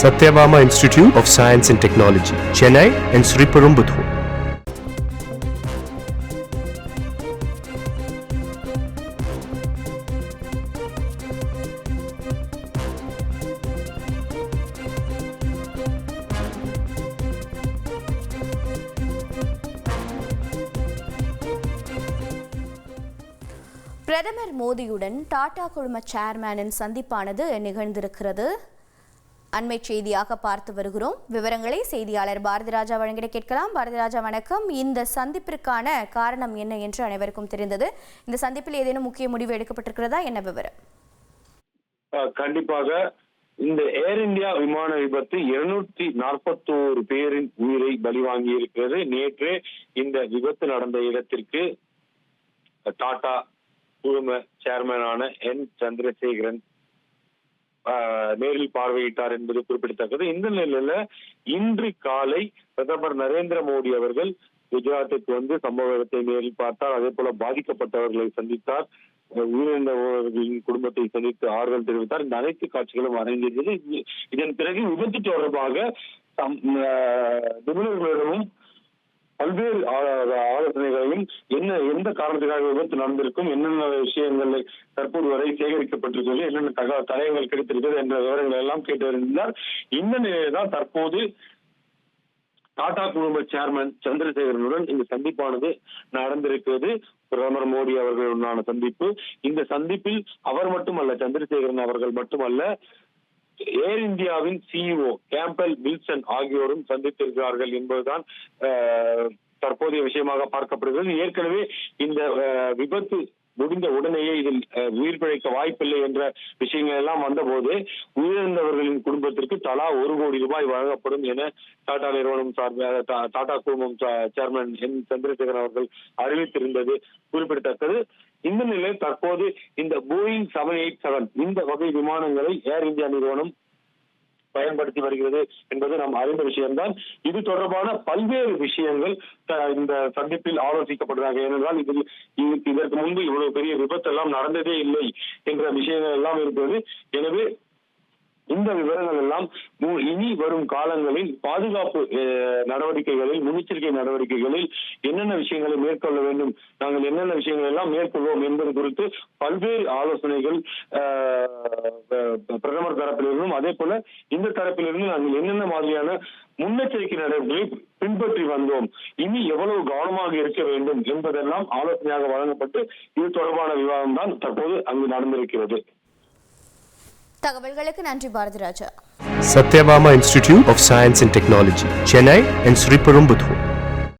Satyabama Institute of Science and Technology, Chennai and Sriperumbudur. பிரதமர் மோடியுடன் டாடா குழும சேர்மேனின் சந்திப்பானது நிகழ்ந்திருக்கிறது அண்மை செய்தியாக பார்த்து வருகிறோம். விவரங்களை செய்தியாளர் பாரதிராஜா வழங்கிட கேட்கலாம். பாரதிராஜா வணக்கம். இந்த சந்திப்பிற்கான காரணம் என்ன என்று அனைவருக்கும் தெரிந்தது. இந்த சந்திப்பில் ஏதேனும் முக்கிய முடிவு எடுக்கப்பட்டிருக்கிறதா? என்ன விவரம்? கண்டிப்பாக இந்த ஏர் இந்தியா விமான விபத்து இருநூற்றி நாற்பத்தோரு பேரின் உயிரை பலிவாங்கி இருக்கிறது நேற்று இந்த விபத்து நடந்த இடத்திற்கு டாடா குழும சேர்மனான என் சந்திரசேகரன் நேரில் பார்வையிட்டார் என்பது குறிப்பிடத்தக்கது. இந்த நிலையில இன்று காலை பிரதமர் நரேந்திர மோடி அவர்கள் குஜராத்துக்கு வந்து சம்பவ இடத்தை நேரில் பார்த்தார். அதே போல பாதிக்கப்பட்டவர்களை சந்தித்தார். உயிரிழந்தவர்களின் குடும்பத்தை சந்தித்து ஆறுதல் தெரிவித்தார். இந்த அனைத்து காட்சிகளும் அரங்கேறியது இதன் பிறகு விபத்து தொடர்பாக நிபுணர்களிடமும் பல்வேறு ஆலோசனை இருக்கும் என்ன எந்த காரணத்துக்காக விபத்து நடந்திருக்கும் என்னென்ன விஷயங்கள் தற்போது வரை சேகரிக்கப்பட்டிருக்கிறது என்னென்ன தக தடயங்கள் கிடைத்திருக்கிறது என்ற விவரங்கள் எல்லாம் வருகின்றனர் இந்த நிலையில்தான் தற்போது டாடா குழும சேர்மன் சந்திரசேகரனுடன் இந்த சந்திப்பானது நடந்திருக்கிறது. பிரதமர் மோடி அவர்களுடனான சந்திப்பு. இந்த சந்திப்பில் அவர் மட்டுமல்ல சந்திரசேகரன் அவர்கள் மட்டுமல்ல ஏர் இந்தியாவின் சிஇஓ கேம்பல் வில்சன் ஆகியோரும் சந்தித்திருக்கிறார்கள் என்பதுதான் தற்போதைய விஷயமாக பார்க்கப்படுகிறது. ஏற்கனவே இந்த விபத்து முடிந்த உடனேயே இதில் உயிர் பிழைக்க வாய்ப்பில்லை என்ற விஷயங்கள் எல்லாம் வந்தபோது உயிரிழந்தவர்களின் குடும்பத்திற்கு தலா ஒரு கோடி ரூபாய் வழங்கப்படும் என டாடா நிறுவனம் சார்பாக டாடா குழுமம் சேர்மன் என் சந்திரசேகரன் அவர்கள் அறிவித்திருந்தது குறிப்பிடத்தக்கது. இந்த நிலையில் தற்போது இந்த போயிங் செவன் எயிட் செவன் இந்த வகை விமானங்களை ஏர் இந்தியா நிறுவனம் பயன்படுத்தி வருகிறது என்பது நாம் அறிந்த விஷயம்தான். இது தொடர்பான பல்வேறு விஷயங்கள் இந்த சந்திப்பில் ஆலோசிக்கப்படுறாங்க ஏனென்றால் இதில் இ- இதற்கு முன்பு இவ்வளவு பெரிய விபத்து எல்லாம் நடந்ததே இல்லை என்ற விஷயங்கள் எல்லாம் இருக்கிறது எனவே இந்த விவரங்கள் எல்லாம் இனி வரும் காலங்களில் பாதுகாப்பு அஹ், நடவடிக்கைகளில் முன்னெச்சரிக்கை நடவடிக்கைகளில் என்னென்ன விஷயங்களை மேற்கொள்ள வேண்டும் நாங்கள் என்னென்ன விஷயங்கள் எல்லாம் மேற்கொள்வோம் என்பது குறித்து பல்வேறு ஆலோசனைகள் பிரதமர் தரப்பிலிருந்தும் அதே போல இந்த தரப்பிலிருந்து நாங்கள் என்னென்ன மாதிரியான முன்னெச்சரிக்கை நடவடிக்கைகளை பின்பற்றி வந்தோம் இனி எவ்வளவு கவனமாக இருக்க வேண்டும் என்பதெல்லாம் ஆலோசனையாக வழங்கப்பட்டு இது தொடர்பான விவாதம் தான் தற்போது அங்கு நடந்திருக்கிறது. தகவல்களுக்கு நன்றி Bharathiraja Satyabama Institute of Science and Technology, Chennai and Sriperumbudur.